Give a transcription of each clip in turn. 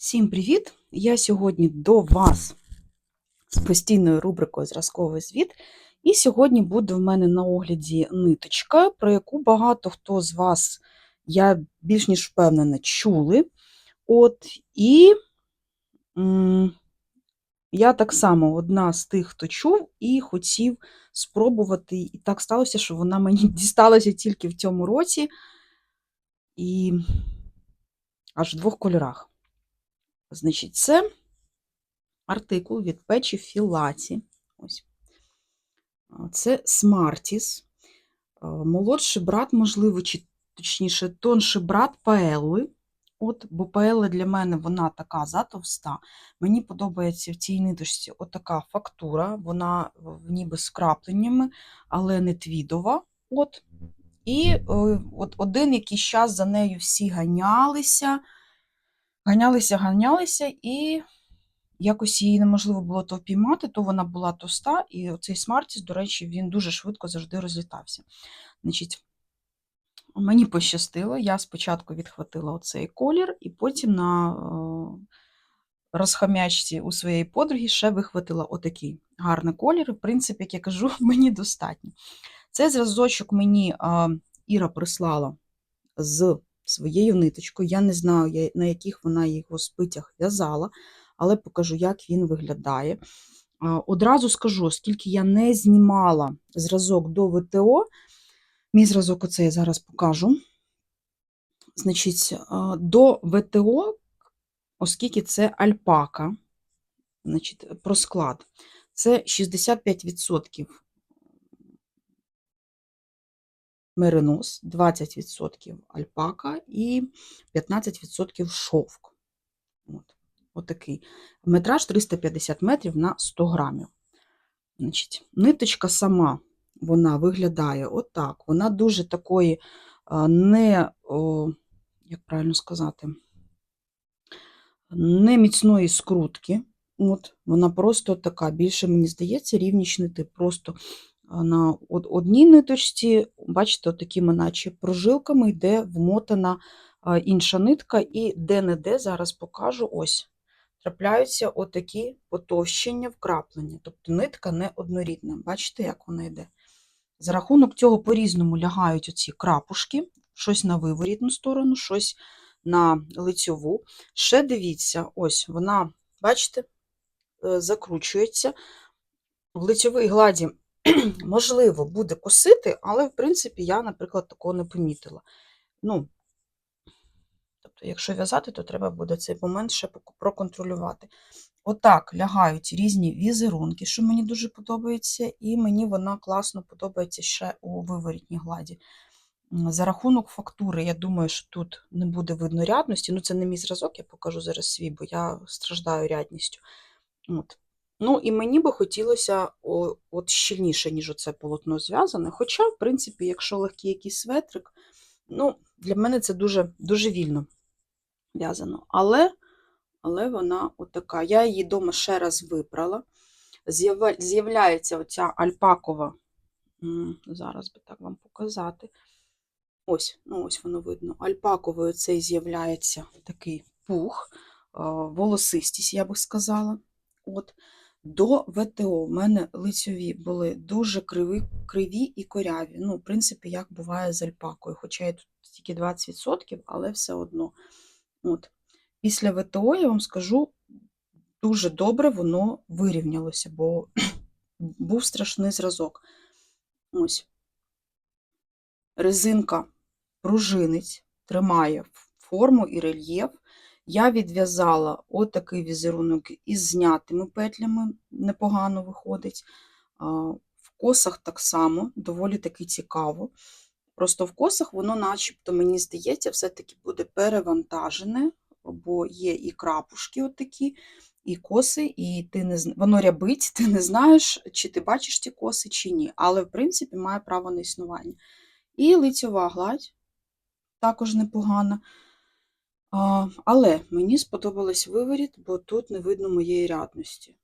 Всім привіт! Я сьогодні до вас з постійною рубрикою Зразковий звіт. І сьогодні буде в мене на огляді ниточка, про яку багато хто з вас, я більш ніж впевнена, чули. От, І м, я так само одна з тих, хто чув і хотів спробувати. І так сталося, що вона мені дісталася тільки в цьому році, і аж в двох кольорах. Значить, це артикул від печі Філаті. Ось. Це Смартіс. Молодший брат, можливо, чи точніше, тонший брат Паелли. От, бо Паелла для мене вона така затовста. Мені подобається в цій ниточці отака фактура, вона ніби з крапленнями, але не твідова. От. І е, от один якийсь час за нею всі ганялися. Ганялися, ганялися, і якось її неможливо було то впіймати, то вона була тоста, і цей смартіс, до речі, він дуже швидко завжди розлітався. Значить, мені пощастило, я спочатку відхватила оцей колір, і потім на е, розхам'ячці у своєї подруги ще вихватила отакий гарний колір. В принципі, як я кажу, мені достатньо. Цей зразочок мені е, Іра прислала з своєю ниточкою. Я не знаю, на яких вона його спицях в'язала, але покажу, як він виглядає. Одразу скажу, оскільки я не знімала зразок до ВТО, мій зразок оце я зараз покажу. Значить, до ВТО, оскільки це альпака, значить, про склад, це 65% меринос, 20% альпака і 15% шовк. От. Отакий. Метраж 350 метрів на 100 грамів. Значить, ниточка сама вона виглядає отак. Вона дуже такої не, о, як правильно сказати, не міцної скрутки. От, вона просто така, більше, мені здається, рівнічний тип. Просто на одній ниточці, бачите, такими, наче прожилками йде вмотана інша нитка, і де-не-де, зараз покажу, ось, трапляються отакі потовщення, вкраплення. Тобто нитка не однорідна. Бачите, як вона йде? За рахунок цього по-різному лягають оці крапушки, щось на виворітну сторону, щось на лицьову. Ще дивіться, ось вона, бачите, е, закручується. В лицьовій гладі, можливо, буде косити, але, в принципі, я, наприклад, такого не помітила. Ну, тобто, якщо в'язати, то треба буде цей момент ще проконтролювати. Отак лягають різні візерунки, що мені дуже подобається, і мені вона класно подобається ще у виворітній гладі. За рахунок фактури, я думаю, що тут не буде видно рядності. Ну, це не мій зразок, я покажу зараз свій, бо я страждаю рядністю. От. Ну, і мені би хотілося о, от щільніше, ніж оце полотно зв'язане. Хоча, в принципі, якщо легкий якийсь светрик, ну, для мене це дуже, дуже вільно в'язано. Але, але вона отака. Я її вдома ще раз випрала. З'являється оця альпакова, зараз би так вам показати. Ось, ну ось воно видно. Альпаковий оцей з'являється такий пух, волосистість, я би сказала. От. До ВТО в мене лицьові були дуже криві, криві і коряві. Ну, в принципі, як буває з альпакою, хоча я тут тільки 20%, але все одно. От. Після ВТО, я вам скажу, дуже добре воно вирівнялося, бо був страшний зразок. Ось. Резинка пружинить, тримає форму і рельєф. Я відв'язала отакий візерунок із знятими петлями, непогано виходить. В косах так само, доволі таки цікаво. Просто в косах воно, начебто, мені здається, все-таки буде перевантажене, бо є і крапушки отакі, і коси, і ти не воно рябить, ти не знаєш, чи ти бачиш ті коси, чи ні. Але, в принципі, має право на існування. І лицьова гладь також непогана. Але мені сподобалось виворіт, бо тут не видно моєї рядності.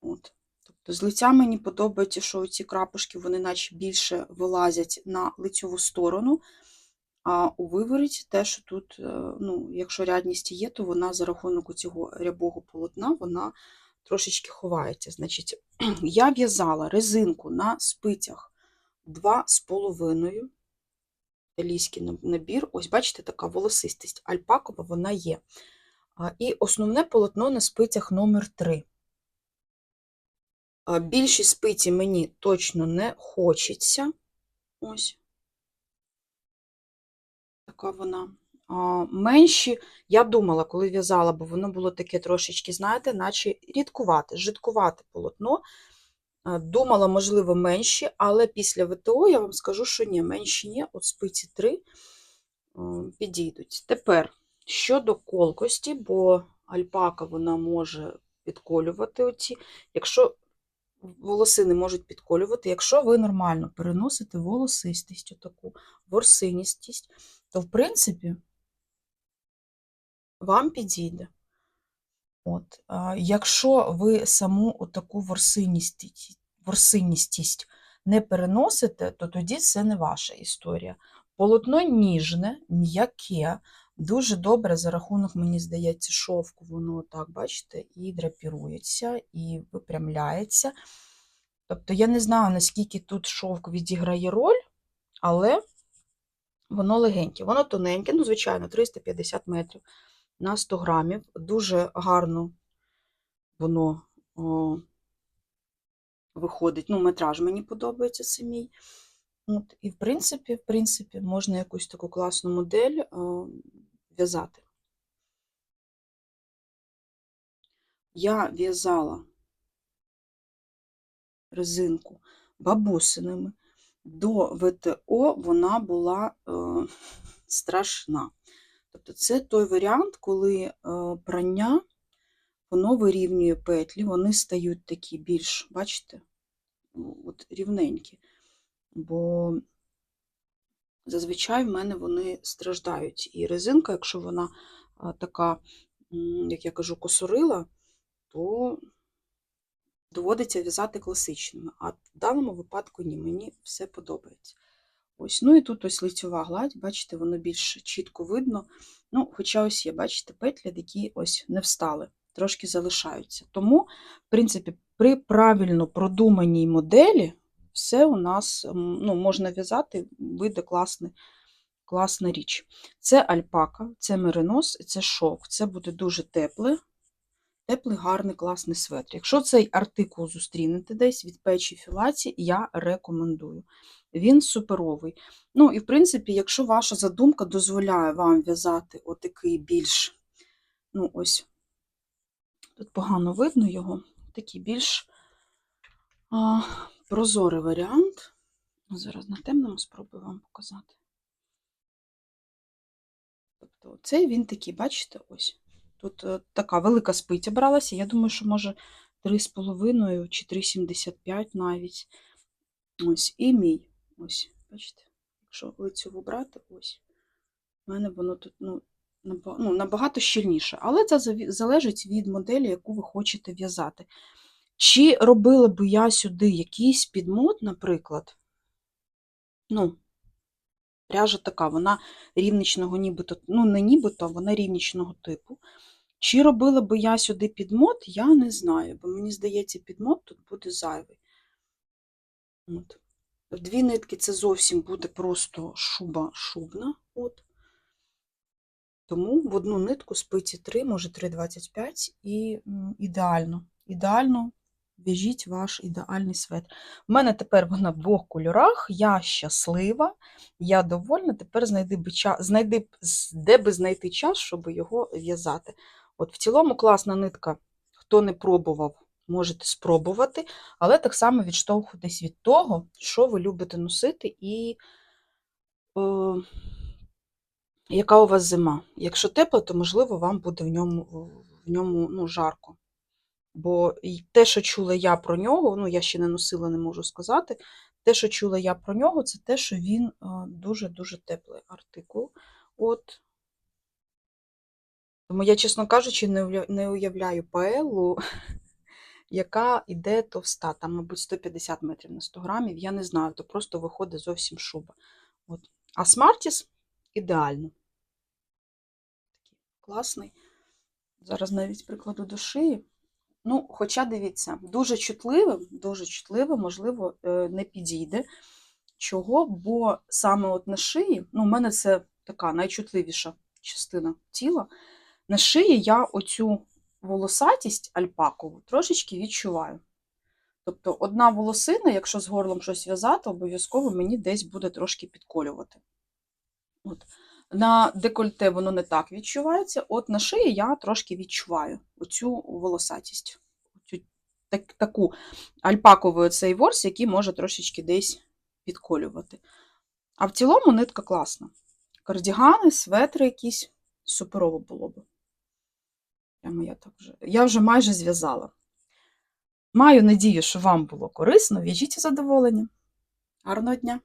От. Тобто з лиця мені подобається, що ці крапушки вони наче більше вилазять на лицьову сторону, А у вивороті те, що тут, е, ну, якщо рядність є, то вона за рахунок цього рябого полотна вона трошечки ховається. Значить, я в'язала резинку на спицях 2,5 італійський наб- набір. Ось, бачите, така волосистість альпакова вона є. І основне полотно на спицях номер 3. Більші спиці мені точно не хочеться. Ось. Така вона. Менші, я думала, коли в'язала, бо воно було таке трошечки, знаєте, наче рідкувате, жидкувате полотно. Думала, можливо, менші, але після ВТО я вам скажу, що ні, менші ні, от спиці 3 підійдуть. Тепер щодо колкості, бо альпака вона може підколювати оці. Якщо волосини можуть підколювати, якщо ви нормально переносите волосистість, отаку ворсиністість, то, в принципі, вам підійде. От. Якщо ви саму отаку ворсиністість, ворсиністість не переносите, то тоді це не ваша історія. Полотно ніжне, м'яке, дуже добре за рахунок, мені здається, шовку, воно так, бачите, і драпірується, і випрямляється. Тобто я не знаю, наскільки тут шовк відіграє роль, але воно легеньке, воно тоненьке, ну, звичайно, 350 метрів на 100 грамів. Дуже гарно воно о, виходить. Ну, метраж мені подобається самій. От, і, в принципі, в принципі, можна якусь таку класну модель о, в'язати. Я в'язала резинку бабусиними. До ВТО вона була е, страшна. Тобто це той варіант, коли е, прання воно вирівнює петлі, вони стають такі більш, бачите, ну, от рівненькі. Бо зазвичай в мене вони страждають. І резинка, якщо вона така, як я кажу, косорила, то доводиться в'язати класичними. А в даному випадку ні, мені все подобається. Ось, ну і тут ось лицьова гладь, бачите, воно більш чітко видно. Ну, хоча ось є, бачите, петлі, які ось не встали, трошки залишаються. Тому, в принципі, при правильно продуманій моделі все у нас ну, можна в'язати, вийде класний, класна річ. Це альпака, це меринос, це шовк. Це буде дуже тепле, теплий, гарний, класний светр. Якщо цей артикул зустрінете десь від печі філаці, я рекомендую. Він суперовий. Ну, і в принципі, якщо ваша задумка дозволяє вам в'язати отакий більш, ну, ось, тут погано видно його, такий більш а, прозорий варіант. Зараз на темному спробую вам показати. Тобто, цей він такий, бачите, ось. Тут е, така велика спиця бралася. Я думаю, що може 3,5 чи 3,75 навіть. Ось, і мій. Ось, бачите, якщо лицьову брати, ось. У мене воно тут ну, ну, набагато щільніше. Але це залежить від моделі, яку ви хочете в'язати. Чи робила би я сюди якийсь підмот, наприклад, ну, пряжа така, вона рівничного нібито, ну, не нібито, вона рівничного типу. Чи робила би я сюди підмот, я не знаю, бо мені здається, підмот тут буде зайвий. От. Дві нитки це зовсім буде просто шуба шубна. От. Тому в одну нитку спиці 3, може 3,25 і ідеально. Ідеально в'яжіть ваш ідеальний светр. У мене тепер вона в двох кольорах, я щаслива, я довольна. Тепер знайди, знайди де би знайти час, щоб його в'язати. От в цілому класна нитка. Хто не пробував, можете спробувати, але так само відштовхуйтесь від того, що ви любите носити і е, яка у вас зима. Якщо тепло, то можливо вам буде в ньому, в ньому ну, жарко. Бо те, що чула я про нього, ну я ще не носила, не можу сказати. Те, що чула я про нього, це те, що він е, дуже-дуже теплий артикул. От. Тому я, чесно кажучи, не уявляю паелу, яка йде товста, там, мабуть, 150 метрів на 100 грамів. Я не знаю, то просто виходить зовсім шуба. От. А Smarties ідеально. Такий класний. Зараз навіть прикладу до шиї. Ну, хоча дивіться, дуже чутливим, дуже чутливим, можливо, е, не підійде. Чого? Бо саме от на шиї, ну, у мене це така найчутливіша частина тіла. На шиї я оцю волосатість альпакову трошечки відчуваю. Тобто одна волосина, якщо з горлом щось в'язати, обов'язково мені десь буде трошки підколювати. От. На декольте воно не так відчувається. От на шиї я трошки відчуваю оцю волосатість. Оцю, так, таку альпаковий цей ворс, який може трошечки десь підколювати. А в цілому нитка класна. Кардігани, светри якісь суперово було б. Прямо я так вже. Я вже майже зв'язала. Маю надію, що вам було корисно. В'яжіть із задоволення. Гарного дня!